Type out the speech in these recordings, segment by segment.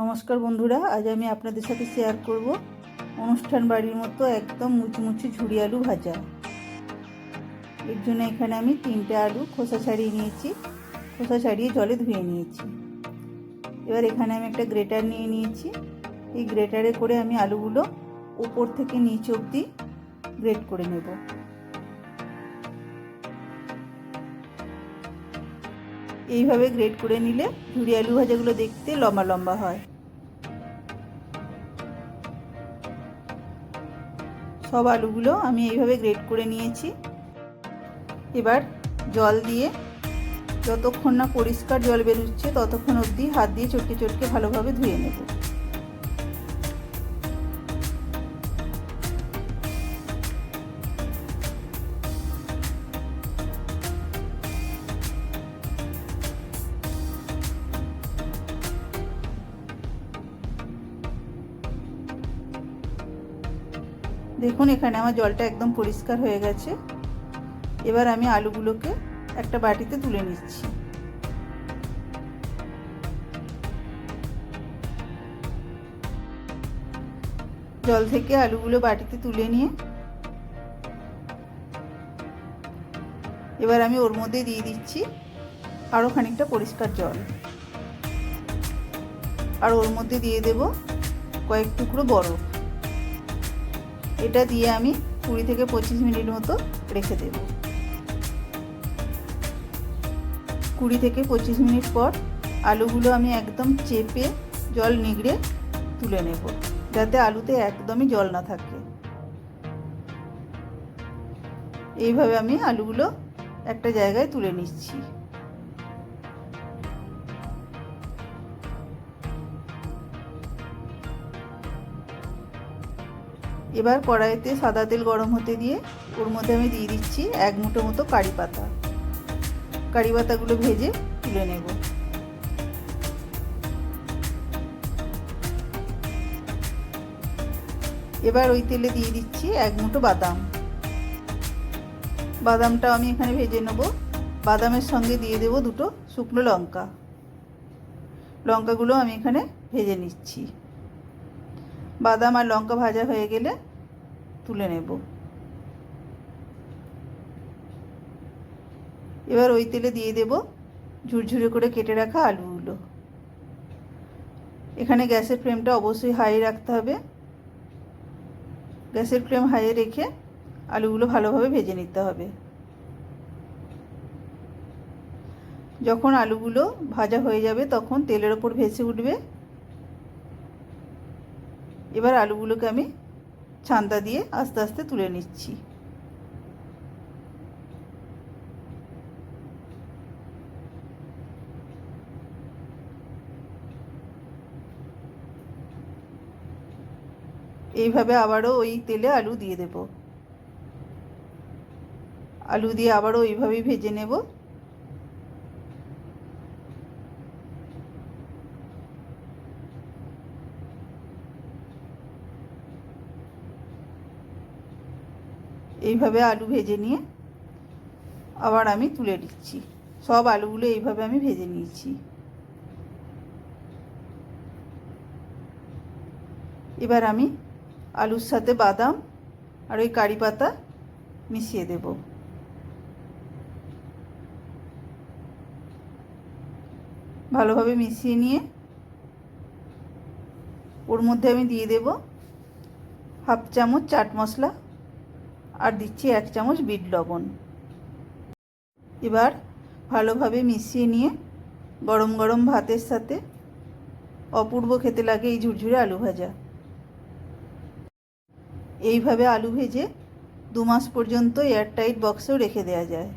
নমস্কার বন্ধুরা, আজ আমি আপনাদের সাথে শেয়ার করব অনুষ্ঠান বাড়ির মতো একদম মুচমুচে ঝুড়ি আলু ভাজা। এর জন্য এখানে আমি তিনটে আলু খোসা ছাড়িয়ে নিয়েছি, খোসা ছাড়িয়ে জলে ধুয়ে নিয়েছি। এবার এখানে আমি একটা গ্রেটার নিয়ে নিয়েছি। এই গ্রেটারে করে আমি আলুগুলো উপর থেকে নিচ অবধি গ্রেট করে নেব। এইভাবে গ্রেট করে নিলে ঝুড়ি আলু ভাজাগুলো দেখতে লম্বা লম্বা হয়। সব আলুগুলো আমি এইভাবে গ্রেট করে নিয়েছি। এবার জল দিয়ে যতক্ষণ না পরিষ্কার জল বেরোচ্ছে ততক্ষণ অবধি হাত দিয়ে চটকে চটকে ভালোভাবে ধুয়ে নেব। দেখুন, এখানে আমার জলটা একদম পরিষ্কার হয়ে গেছে। এবার আমি আলুগুলোকে একটা বাটিতে তুলে নিচ্ছি। জল থেকে আলুগুলো বাটিতে তুলে নিয়ে এবার আমি ওর মধ্যে দিয়ে দিচ্ছি আরও খানিকটা পরিষ্কার জল। আর ওর মধ্যে দিয়ে দেব কয়েক টুকরো বরফ। এটা দিয়ে আমি কুড়ি থেকে পঁচিশ মিনিট মতো রেখে দেব। কুড়ি থেকে পঁচিশ মিনিট পর আলুগুলো আমি একদম চেপে জল নিগড়ে তুলে নেব, যাতে আলুতে একদমই জল না থাকে। এইভাবে আমি আলুগুলো একটা জায়গায় তুলে নিচ্ছি। এবার কড়াইতে সাদা তেল গরম হতে দিয়ে ওর মধ্যে আমি দিয়ে দিচ্ছি এক মুঠো মতো কারি পাতা। কারি পাতাগুলো ভেজে তুলে নেব। এবার ওই তেলে দিয়ে দিচ্ছি এক মুঠো বাদাম। বাদামটাও আমি এখানে ভেজে নেব। বাদামের সঙ্গে দিয়ে দেব দুটো শুকনো লঙ্কা। লঙ্কাগুলো আমি এখানে ভেজে নিচ্ছি। বাদাম আর লঙ্কা ভাজা হয়ে গেলে তুলে নেব। এবার ওই তেলে দিয়ে দেব ঝুরঝুরে করে কেটে রাখা আলুগুলো। এখানে গ্যাসের ফ্লেমটা অবশ্যই হাই রাখতে হবে। গ্যাসের ফ্লেম হাইয়ে রেখে আলুগুলো ভালোভাবে ভেজে নিতে হবে। যখন আলুগুলো ভাজা হয়ে যাবে তখন তেলের ওপর ভেসে উঠবে এবার আলুগুলোকে আমি ছান্দা দিয়ে আস্তে আস্তে তুলে নিচ্ছি। এইভাবে আবারও ওই তেলে আলু দিয়ে দেব। আলু দিয়ে আবারও ওইভাবেই ভেজে নেব। এইভাবে আলু ভেজে নিয়ে আবার আমি তুলে দিচ্ছি সব আলুগুলো এইভাবে আমি ভেজে নিয়েছি। এবার আমি আলুর সাথে বাদাম আর ওই কারি পাতা মিশিয়ে দেব। ভালোভাবে মিশিয়ে নিয়ে ওর মধ্যে আমি দিয়ে দেব হাফ চামচ চাট মশলা আর দিচ্ছি এক চামচ বিট লবণ। এবার ভালোভাবে মিশিয়ে নিয়ে গরম গরম ভাতের সাথে অপূর্ব খেতে লাগে এই ঝুরঝুরে আলু ভাজা। এইভাবে আলু ভেজে দু মাস পর্যন্ত এয়ারটাইট বক্সেও রেখে দেওয়া যায়।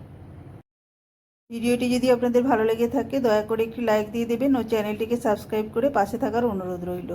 ভিডিওটি যদি আপনাদের ভালো লেগে থাকে, দয়া করে একটি লাইক দিয়ে দেবেন ও চ্যানেলটিকে সাবস্ক্রাইব করে পাশে থাকার অনুরোধ রইল।